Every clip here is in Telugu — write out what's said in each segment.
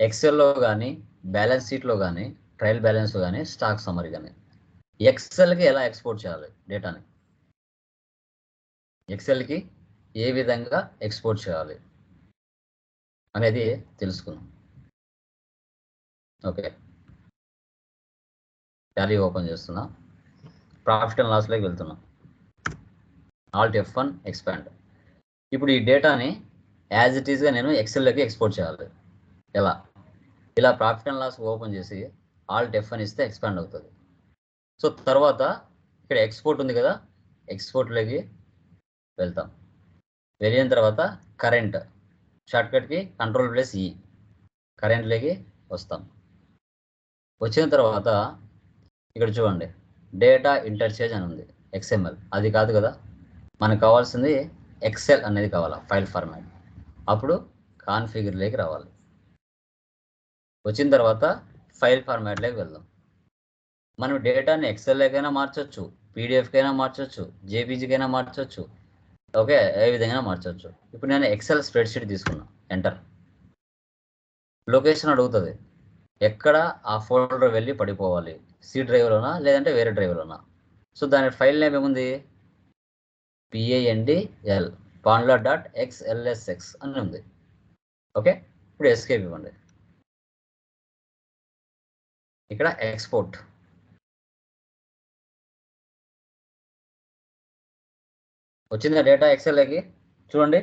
ఎక్సెల్లో కానీ బ్యాలెన్స్ షీట్లో కానీ ట్రయల్ బ్యాలెన్స్ కానీ స్టాక్ సమరీ కానీ ఎక్సెల్కి ఎలా ఎక్స్పోర్ట్ చేయాలి డేటాని ఎక్సెల్కి ఏ విధంగా ఎక్స్పోర్ట్ చేయాలి అనేది తెలుసుకుందాం. ఓకే టాలీ ఓపెన్ చేస్తున్నా. ప్రాఫిట్ అండ్ లాస్లోకి వెళ్తున్నా. ఆల్ట్ ఎఫ్ వన్ ఎక్స్పాండ్ ఇప్పుడు ఈ డేటాని యాజ్ ఇట్ ఈస్గా నేను ఎక్సెల్లోకి ఎక్స్పోర్ట్ చేయాలి. ఎలా ఇలా ప్రాఫిట్ అండ్ లాస్ ఓపెన్ చేసి ఆల్ ఎఫ్ అని ఇస్తే ఎక్స్పాండ్ అవుతుంది. సో తర్వాత ఇక్కడ ఎక్స్పోర్ట్ ఉంది కదా ఎక్స్పోర్ట్లోకి వెళ్తాం. వెళ్ళిన తర్వాత కరెంట్ షార్ట్కట్కి కంట్రోల్ ప్లస్ e, ఈ కరెంట్లోకి వస్తాం. వచ్చిన తర్వాత ఇక్కడ చూడండి డేటా ఇంటర్చేంజ్ అని ఉంది ఎక్స్ఎంఎల్. అది కాదు కదా మనకు కావాల్సింది ఎక్సెల్ అనేది కావాలా ఫైల్ ఫార్మాట్. అప్పుడు కాన్ఫిగర్లోకి రావాలి. వచ్చిన తర్వాత ఫైల్ ఫార్మాట్లోకి వెళ్దాం. మనం డేటాని ఎక్సెల్లోకైనా మార్చొచ్చు పీడిఎఫ్కైనా మార్చొచ్చు జేపీజీకైనా మార్చొచ్చు. ఓకే? ఏ విధంగా మార్చవచ్చు ఇప్పుడు నేను ఎక్సెల్ స్ప్రెడ్షీట్ తీసుకున్నా. ఎంటర్ లొకేషన్ అడుగుతుంది. ఎక్కడ ఆ ఫోల్డర్ వెళ్ళి పడిపోవాలి? సి డ్రైవ్లోనా లేదంటే వేరే డ్రైవ్లోనా సో దాని ఫైల్ నేమ్ ఏముంది? పిఏఎన్డిఎల్ పాన్లా డాట్ ఎక్స్ఎల్ఎస్ఎక్స్ అని ఉంది. ఓకే? ఇప్పుడు ఎస్కేప్ ఇవ్వండి. ఇక్కడ ఎక్స్పోర్ట్ వచ్చిందా డేటా ఎక్సెల్కి చూడండి.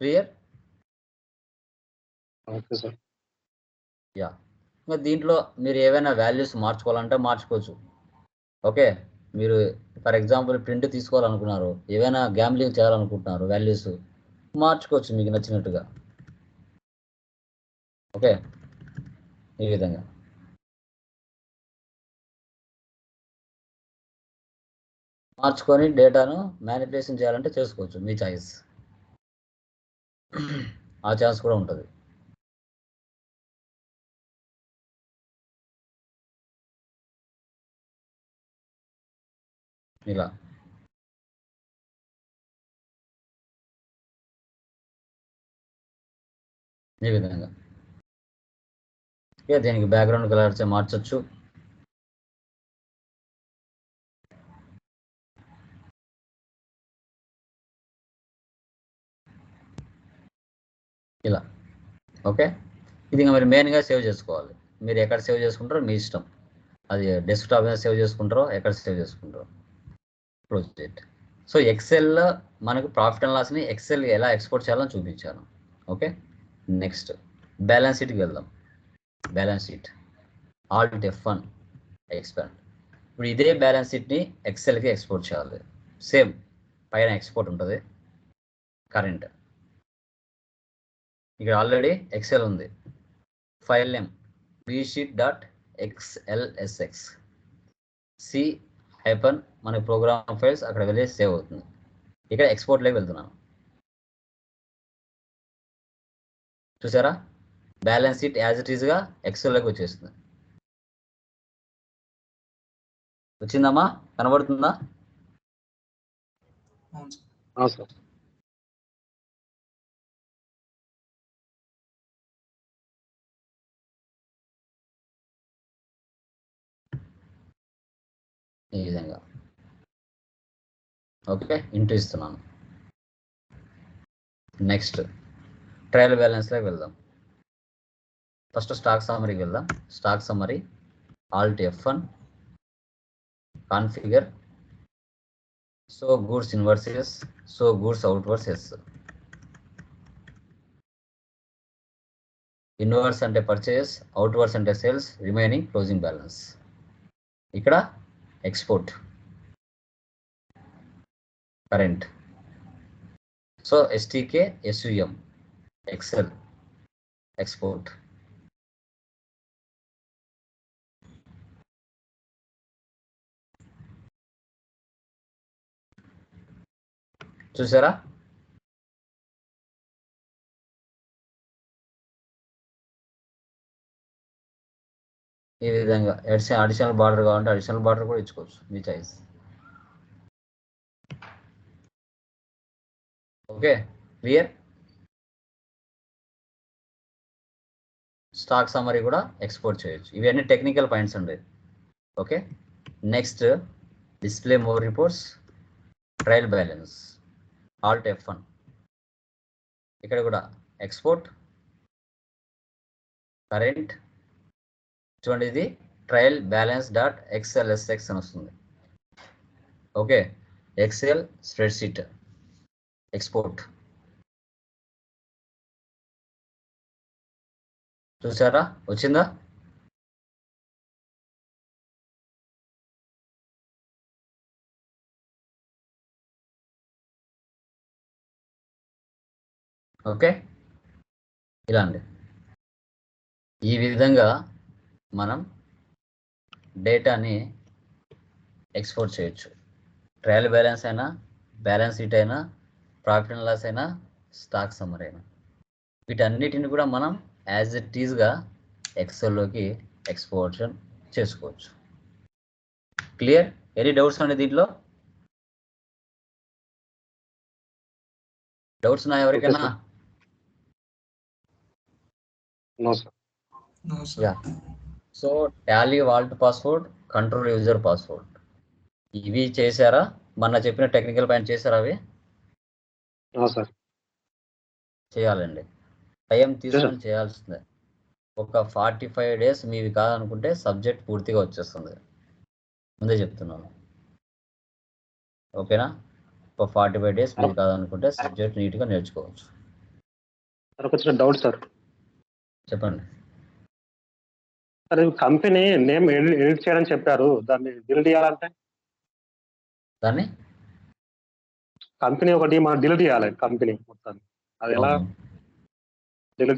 Clear okay sir. యా ఇంకా దీంట్లో మీరు ఏవైనా వాల్యూస్ మార్చుకోవాలంటే మార్చుకోవచ్చు. ఓకే మీరు ఫర్ ఎగ్జాంపుల్ ప్రింట్ తీసుకోవాలనుకున్నారు. ఏవైనా గ్యామ్లింగ్ చేయాలనుకుంటున్నారు వాల్యూస్ మార్చుకోవచ్చు మీకు నచ్చినట్టుగా. ఓకే ఈ విధంగా. మార్చుకొని డేటాను మ్యానిపులేషన్ చేయాలంటే చేసుకోవచ్చు మీ చాయిస్ ఆ ఛాన్స్ కూడా ఉంటుంది. ఇలా. ఈ విధంగా. ఇక దీనికి బ్యాక్గ్రౌండ్ కలర్స్ మార్చొచ్చు. ఇలా. ఓకే ఇది ఇంకా మీరు మెయిన్గా సేవ్ చేసుకోవాలి. మీరు ఎక్కడ సేవ్ చేసుకుంటారో మీ ఇష్టం. అది డెస్క్టాప్ మీద సేవ్ చేసుకుంటారో ఎక్కడ సేవ్ చేసుకుంటారో. ప్రాజెక్ట్ సో ఎక్సెల్లో మనకు ప్రాఫిట్ అండ్ లాస్ని ఎక్సెల్ ఎలా ఎక్స్పోర్ట్ చేయాలని చూపించాను. ఓకే నెక్స్ట్ బ్యాలెన్స్ షీట్కి వెళ్దాం. Balance sheet alt F one expand ఇప్పుడు ఇదే బ్యాలెన్స్ షీట్ని ఎక్సెల్కి ఎక్స్పోర్ట్ చేయాలి. సేమ్ పైన ఎక్స్పోర్ట్ ఉంటుంది. కరెంట్ ఇక్కడ ఆల్రెడీ ఎక్సెల్ ఉంది. File name B sheet dot X L S X C hyphen మన ప్రోగ్రామ్ ఫైల్స్ అక్కడ వెళ్ళి సేవ్ అవుతుంది. ఇక్కడ ఎక్స్పోర్ట్లోకి వెళ్తున్నాను. చూసారా? బ్యాలెన్స్ షీట్ యాజ్ ఇట్ ఈస్గా ఎక్సెల్లోకి వచ్చేస్తుంది. వచ్చిందమ్మా? కనబడుతుందా? ఈ విధంగా. ఓకే ఇంటూ ఇస్తున్నాను. నెక్స్ట్ ట్రయల్ బ్యాలెన్స్లోకి వెళ్దాం. ఫస్ట్ స్టాక్ సమరీకి వెళ్దాం. Stock summary alt F one configure. So goods inwards so goods outwards yes. Inwards అంటే పర్చేస్ అవుట్వర్స్ అంటే సేల్స్ రిమైనింగ్ క్లోజింగ్ బ్యాలెన్స్. ఇక్కడ export. Current. So STK SUM Excel export. చూసారా? ఈ విధంగా అడిషనల్ అడిషనల్ బార్డర్ కావాలంటే అడిషనల్ బార్డర్ కూడా ఇచ్చుకోవచ్చు మీ choice okay clear stock summary కూడా ఎక్స్పోర్ట్ చేయొచ్చు. ఇవన్నీ టెక్నికల్ పాయింట్స్ ఉండేవి okay next display more reports trial balance alt F one ఇక్కడ కూడా ఎక్స్పోర్ట్ కరెంట్ చూడండి ఇది ట్రయల్ బ్యాలెన్స్ డాట్ ఎక్స్ఎల్ఎస్ఎక్స్ అని వస్తుంది. ఓకే ఎక్సెల్ స్ప్రెడ్షీట్ ఎక్స్పోర్ట్ చూసారా? వచ్చిందా? ఓకే? ఇలా అండి. ఈ విధంగా మనం డేటాని ఎక్స్పోర్ట్ చేయొచ్చు. ట్రయల్ బ్యాలెన్స్ అయినా బ్యాలెన్స్ షీట్ అయినా ప్రాఫిట్ అండ్ లాస్ అయినా స్టాక్ సమ్మర్ అయినా. వీటన్నిటిని కూడా మనం యాజ్ ఇట్ ఈజ్గా ఎక్సెల్లోకి ఎక్స్పోర్షన్ చేసుకోవచ్చు. క్లియర్? ఎనీ డౌట్స్ అండి దీంట్లో? డౌట్స్ ఉన్నాయా ఎవరికైనా? Sir. No sir No, sir. Yeah so Tally vault password control user password ఇవి చేశారా? మొన్న చెప్పిన టెక్నికల్ పాయింట్ చేశారా అవి? నో సార్ చేయాలండి. టైం తీసుకొని చేయాల్సిందే. ఒక ఫార్టీ ఫైవ్ డేస్ మీవి కాదనుకుంటే సబ్జెక్ట్ పూర్తిగా వచ్చేస్తుంది. ముందే చెప్తున్నాను. ఓకేనా? ఒక ఫార్టీ ఫైవ్ డేస్ మీది కాదనుకుంటే సబ్జెక్ట్ నీట్గా నేర్చుకోవచ్చు. సార్ ఒక చిన్న డౌట్ సార్ చెప్పండి. సార్ కంపెనీ నేమ్ ఎడిట్ చేయడం చెప్పారు. దాన్ని డిలీట్ చేయాలంటే? దాన్ని? కంపెనీ ఒకటి మనం డిలీట్ చేయాలి కంపెనీ మొత్తాన్ని. అది ఎలా. డిలీట్